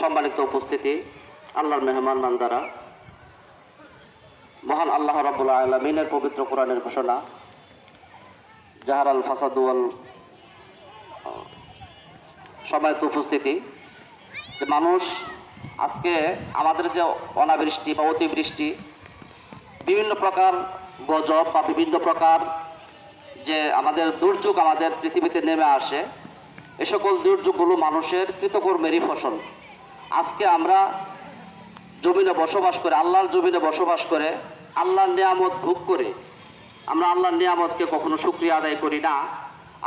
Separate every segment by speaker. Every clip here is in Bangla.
Speaker 1: সম্মানিত উপস্থিতি, আল্লাহর মেহমান মান্দারা মহান আল্লাহ রাবুল্লাহ আলমিনের পবিত্র কোরআনের ঘোষণা জাহার আল ফাসাদুয়াল সম্মানিত উপস্থিতি, যে মানুষ আজকে আমাদের যে অনাবৃষ্টি বা অতিবৃষ্টি, বিভিন্ন প্রকার গজব বা বিভিন্ন প্রকার যে আমাদের দুর্যোগ আমাদের পৃথিবীতে নেমে আসে, এ সকল দুর্যোগগুলো মানুষের কৃতকর্মেরই ফসল। আজকে আমরা জমিনে বসবাস করে, আল্লাহর জমিনে বসবাস করে, আল্লাহর নিয়ামত ভোগ করে, আমরা আল্লাহর নিয়ামতকে কখনো সুক্রিয়া আদায় করি না।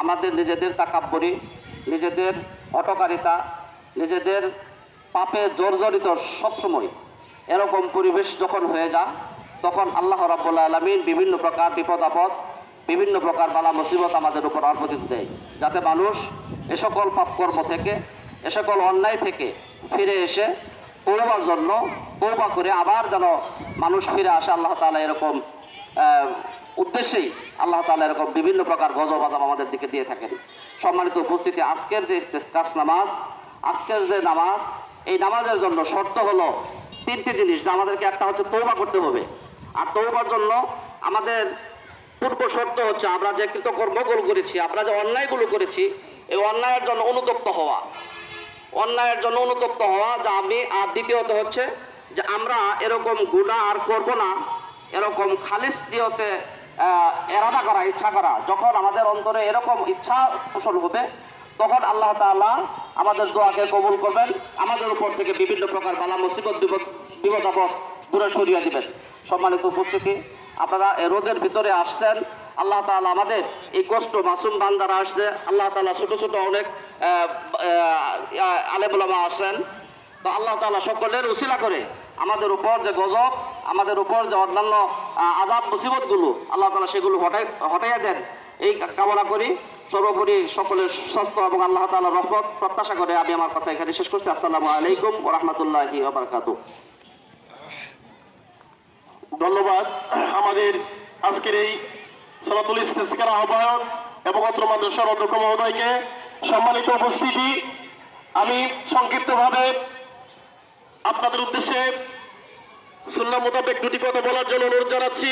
Speaker 1: আমাদের নিজেদের তাকাব্বরি, নিজেদের অটকারিতা, নিজেদের পাপে জর্জরিত সবসময় এরকম পরিবেশ যখন হয়ে যায়, তখন আল্লাহ রাব্বুল্লাহ আলমিন বিভিন্ন প্রকার বিপদ আপদ, বিভিন্ন প্রকার বালা মুসিবত আমাদের উপর অর্পতিত দেয়। যাতে মানুষ এ সকল পাপকর্ম থেকে, এ সকল অন্যায় থেকে ফিরে এসে তৌবার জন্য তৌবা করে আবার যেন মানুষ ফিরে আসে, আল্লাহ তালা এরকম উদ্দেশ্যেই আল্লাহ তালা এরকম বিভিন্ন প্রকার গজব আজাব আমাদের দিকে দিয়ে থাকেন। সম্মানিত উপস্থিতি, আজকের যে ইস্তেসকাস নামাজ, আজকের যে নামাজ, এই নামাজের জন্য শর্ত হলো তিনটি জিনিস, যা আমাদেরকে একটা হচ্ছে তৌবা করতে হবে। আর তৌবার জন্য আমাদের পূর্ব শর্ত হচ্ছে আমরা যে কৃতকর্মগুলো করেছি, আমরা যে অন্যায়গুলো করেছি, এই অন্যায়ের জন্য অনুতপ্ত হওয়া। অন্যায়ের জন্য অনুতপ্ত হওয়া যা আমি আর দ্বিতীয়ত হচ্ছে যে আমরা এরকম গুণা আর করব না। এরকম খালিস আহ, এরাদা করা ইচ্ছা করা যখন আমাদের অন্তরে এরকম ইচ্ছা পোষণ হবে তখন আল্লাহ তাআলা আমাদের দোয়াকে কবুল করবেন। আমাদের উপর থেকে বিভিন্ন প্রকার বালা মুসিবত বিপদ বিপদ দূরে সরিয়ে দেবেন। সম্মানিত উপস্থিতি আপনারা রোদের ভিতরে আসছেন আল্লাহ তাআলা আমাদের এই কষ্ট মাসুম বান্দারা আসছে। আল্লাহ তালা ছোট ছোট অনেক আলেবুলামা আসেন তো আল্লাহ তাআলা সকলের উসিলা করে আমাদের উপর যে গজব, আমাদের উপর যে অন্যান্য আজাদ মুসিবতগুলো আল্লাহ তালা সেগুলো হটাই, হটাইয়া দেন। এই কামনা করি সর্বোপরি সকলের স্বাস্থ্য এবং আল্লাহ তাআলার রহমত প্রত্যাশা করে আমি আমার কথা এখানে শেষ করছি। আসসালামু আলাইকুম রাহমাতুল্লাহি ওয়া
Speaker 2: ধন্যবাদ আমাদের আজকের এই সলাতুল ইস্তেস্কার আহ্বায়ক এবং অত্র মাদ্রাসার অধ্যক্ষ মহোদয়কে সম্মানিত উপস্থিতি আমি সংক্ষিপ্তভাবে আপনাদের উদ্দেশ্যে সুন্না মোতাবেক দুটি কথা বলার জন্য অনুরোধ জানাচ্ছি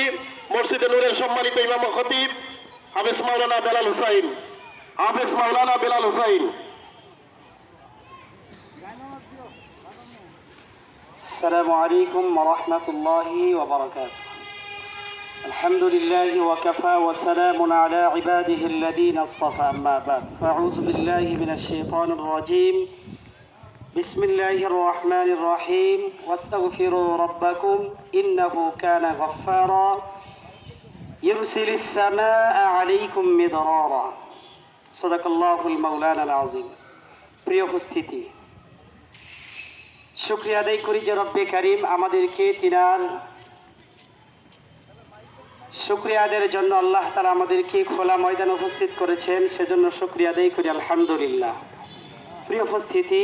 Speaker 2: মসজিদে নূরের সম্মানিত ইমাম খতিব হাফেজ মাওলানা বেলাল হুসাইন হাফেজ মাওলানা বেলাল হুসাইন
Speaker 3: السلام عليكم ورحمة الله وبركاته الحمد لله وكفى وسلام على عباده الذين اصطفى أما بعد فأعوذ بالله من الشيطان الرجيم بسم الله الرحمن الرحيم واستغفروا ربكم إنه كان غفارا يرسل السماء عليكم مدرارا صدق الله المولانا العظيم প্রিয় উপস্থিতি শুক্রিয়া আদায় করি যে রব্বে কারিম আমাদেরকে তিনার শুক্রিয়া আদায়ের জন্য আল্লাহ তালা আমাদেরকে খোলা ময়দান উপস্থিত করেছেন, সেজন্য শুক্রিয়া আদায় করি, আলহামদুলিল্লাহ। প্রিয় উপস্থিতি,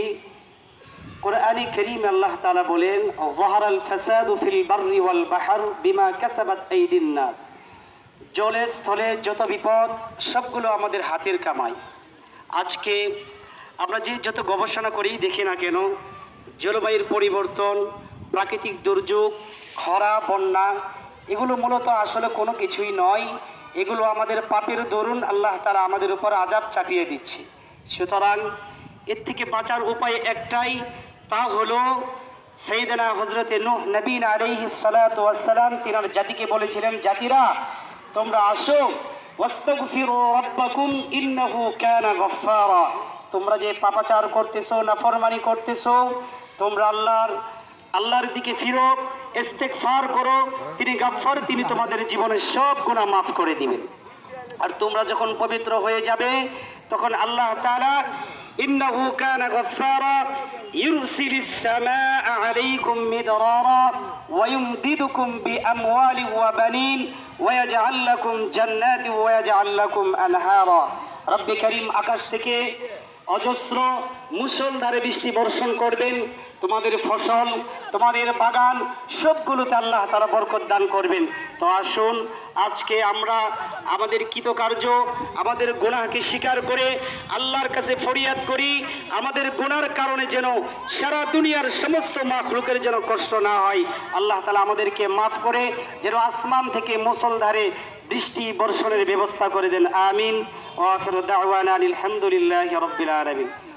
Speaker 3: কোরআনী করিম আল্লাহ তালা বলেন জহার আল ফাসাদ ফিল বার্রি ওয়াল বাহার বিমা কাসাবাত এইদিন নাস। জলে, স্থলে যত বিপদ, সবগুলো আমাদের হাতের কামাই। আজকে আমরা যে যত গবেষণা করি, দেখি না কেন, জলবায়ুর পরিবর্তন, প্রাকৃতিক দুর্যোগ, খরা, বন্যা এগুলো মূলত আসলে কোনো কিছুই নয়। এগুলো আমাদের পাপের দরুন আল্লাহ তারা আমাদের উপর আজাব চাপিয়ে দিচ্ছে। সুতরাং এর থেকে বাঁচার উপায় একটাই, তা হলো সেইদিনা হজরতে নুহ নবীন আলাইহি সালাম তিনার জাতিকে বলেছিলেন, জাতিরা, তোমরা আসো তোমরা যে পাপাচার করতেছো, নাফরমানি করতেছো, তোমরা আল্লাহর আল্লাহর দিকে ফিরো, ইস্তেগফার করো, তিনি গাফফার, তিনি তোমাদের জীবনের সব গুনাহ মাফ করে দিবেন। আর তোমরা যখন পবিত্র হয়ে যাবে, তখন আল্লাহ তাআলা ইন্নাহু কানা গফফারা ইউরসিলিস সামাআ আলাইকুম মিদরারা, ওয়া ইউমদিদুকুম বিআমওয়ালিন ওয়া বানিন, ওয়া ইয়াজআল লাকুম জান্নাতিন ওয়া ইয়াজআল লাকুম আনহারা। রব্বি করিম আকাশ থেকে অজস্র মুসলধারে বৃষ্টি বর্ষণ করবেন তোমাদের ফসল, তোমাদের বাগান, সবগুলোতে আল্লাহ তারা বরকত দান করবেন। তো আসুন, আজকে আমরা আমাদের কৃতকার্য, আমাদের গুনাহকে স্বীকার করে আল্লাহর কাছে ফরিয়াদ করি, আমাদের গুনার কারণে যেন সারা দুনিয়ার সমস্ত মাখলুকের যেন কষ্ট না হয়। আল্লাহ তালা আমাদেরকে মাফ করে, যেন আসমান থেকে মুসলধারে বৃষ্টি বর্ষণের ব্যবস্থা করে দেন। আমিন। আলহামদুলিল্লাহ রব্বিল আলামিন।